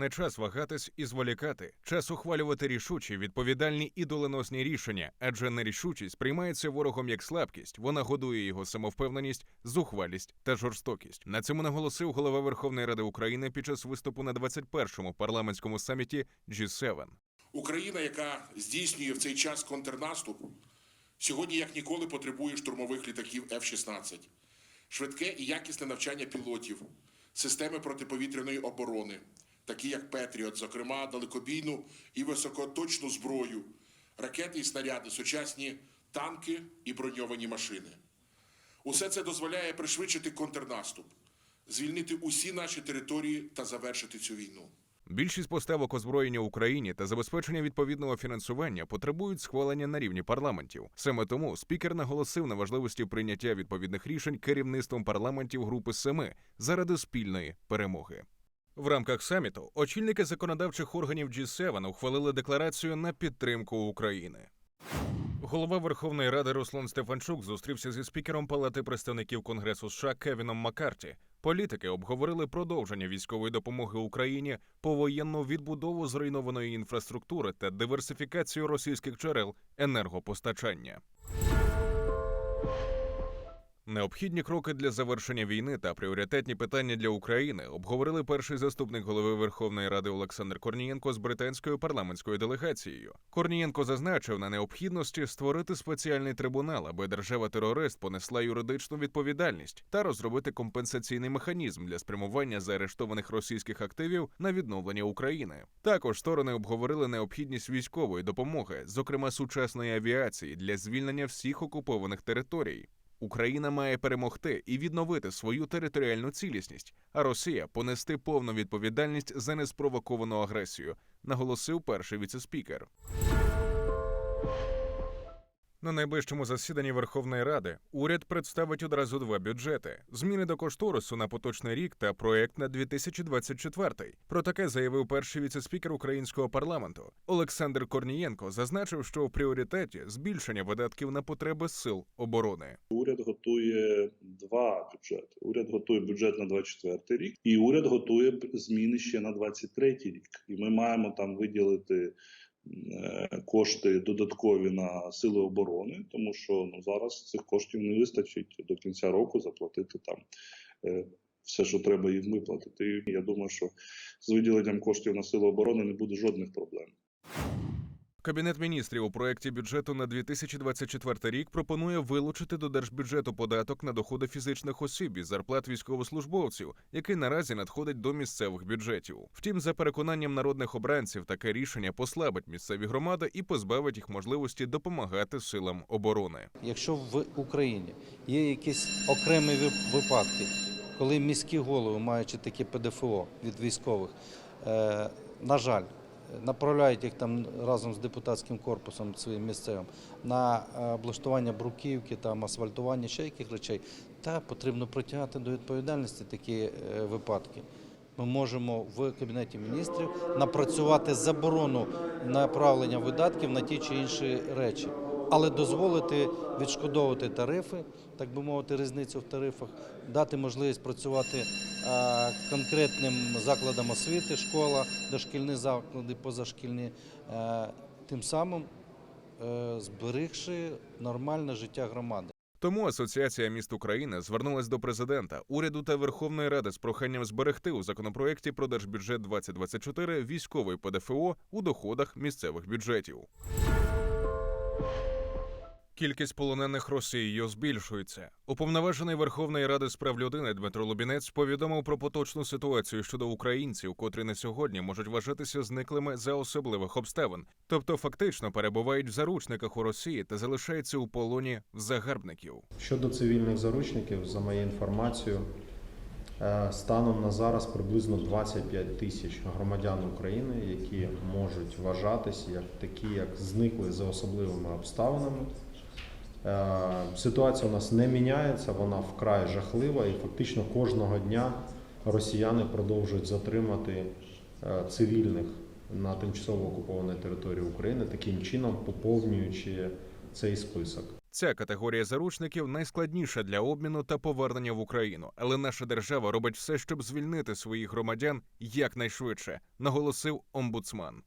Не час вагатись і зволікати. Час ухвалювати рішучі, відповідальні і доленосні рішення, адже нерішучість приймається ворогом як слабкість. Вона годує його самовпевненість, зухвалість та жорстокість. На цьому наголосив голова Верховної Ради України під час виступу на 21-му парламентському саміті G7. Україна, яка здійснює в цей час контрнаступ, сьогодні як ніколи потребує штурмових літаків F-16, швидке і якісне навчання пілотів, системи протиповітряної оборони, такі як Петріот, зокрема далекобійну і високоточну зброю, ракети і снаряди, сучасні танки і броньовані машини. Усе це дозволяє пришвидшити контрнаступ, звільнити усі наші території та завершити цю війну. Більшість поставок озброєння Україні та забезпечення відповідного фінансування потребують схвалення на рівні парламентів. Саме тому спікер наголосив на важливості прийняття відповідних рішень керівництвом парламентів Групи Семи заради спільної перемоги. В рамках саміту очільники законодавчих органів G7 ухвалили декларацію на підтримку України. Голова Верховної Ради Руслан Стефанчук зустрівся зі спікером Палати представників Конгресу США Кевіном Маккарті. Політики обговорили продовження військової допомоги Україні, повоєнну відбудову зруйнованої інфраструктури та диверсифікацію російських джерел енергопостачання. Необхідні кроки для завершення війни та пріоритетні питання для України обговорили перший заступник голови Верховної Ради Олександр Корнієнко з британською парламентською делегацією. Корнієнко зазначив на необхідності створити спеціальний трибунал, аби держава-терорист понесла юридичну відповідальність та розробити компенсаційний механізм для спрямування заарештованих російських активів на відновлення України. Також сторони обговорили необхідність військової допомоги, зокрема сучасної авіації, для звільнення всіх окупованих територій. Україна має перемогти і відновити свою територіальну цілісність, а Росія понести повну відповідальність за неспровоковану агресію, наголосив перший віцеспікер. На найближчому засіданні Верховної Ради уряд представить одразу два бюджети: зміни до кошторису на поточний рік та проект на 2024. Про таке заявив перший віцеспікер українського парламенту Олександр Корнієнко. Зазначив, що в пріоритеті збільшення видатків на потреби сил оборони. Уряд готує два бюджети. Уряд готує бюджет на 24 рік, і уряд готує зміни ще на 23 рік. І ми маємо там виділити кошти додаткові на сили оборони, тому що ну зараз цих коштів не вистачить до кінця року заплатити там. е, Все, що треба їм виплатити. Я думаю, що з виділенням коштів на сили оборони не буде жодних проблем. Кабінет міністрів у проєкті бюджету на 2024 рік пропонує вилучити до держбюджету податок на доходи фізичних осіб із зарплат військовослужбовців, який наразі надходить до місцевих бюджетів. Втім, за переконанням народних обранців, таке рішення послабить місцеві громади і позбавить їх можливості допомагати силам оборони. Якщо в Україні є якісь окремі випадки, коли міські голови, маючи таке ПДФО від військових, е, на жаль, направляють їх там разом з депутатським корпусом своїм місцевим на е, облаштування бруківки, там асфальтування, ще яких речей, та потрібно притягати до відповідальності такі е, випадки. Ми можемо в кабінеті міністрів напрацювати заборону направлення видатків на ті чи інші речі, але дозволити відшкодовувати тарифи, так би мовити, різницю в тарифах, дати можливість працювати е, конкретним закладам освіти, школа, дошкільні заклади, позашкільні, е, тим самим е, зберігши нормальне життя громади. Тому Асоціація міст України звернулась до президента, уряду та Верховної Ради з проханням зберегти у законопроекті про держбюджет 2024 військовий ПДФО у доходах місцевих бюджетів. Кількість полонених Росією збільшується. Уповноважений Верховної Ради з прав людини Дмитро Лубінець повідомив про поточну ситуацію щодо українців, котрі на сьогодні можуть вважатися зниклими за особливих обставин, тобто фактично перебувають в заручниках у Росії та залишаються у полоні загарбників. Щодо цивільних заручників, за моєю інформацією, е, станом на зараз приблизно 25 тисяч громадян України, які можуть вважатися як такі, як зникли за особливими обставинами. Е, Ситуація у нас не міняється, вона вкрай жахлива, і фактично кожного дня росіяни продовжують затримати е, цивільних на тимчасово окупованій території України, таким чином поповнюючи цей список. Ця категорія заручників найскладніша для обміну та повернення в Україну, але наша держава робить все, щоб звільнити своїх громадян якнайшвидше, наголосив омбудсман.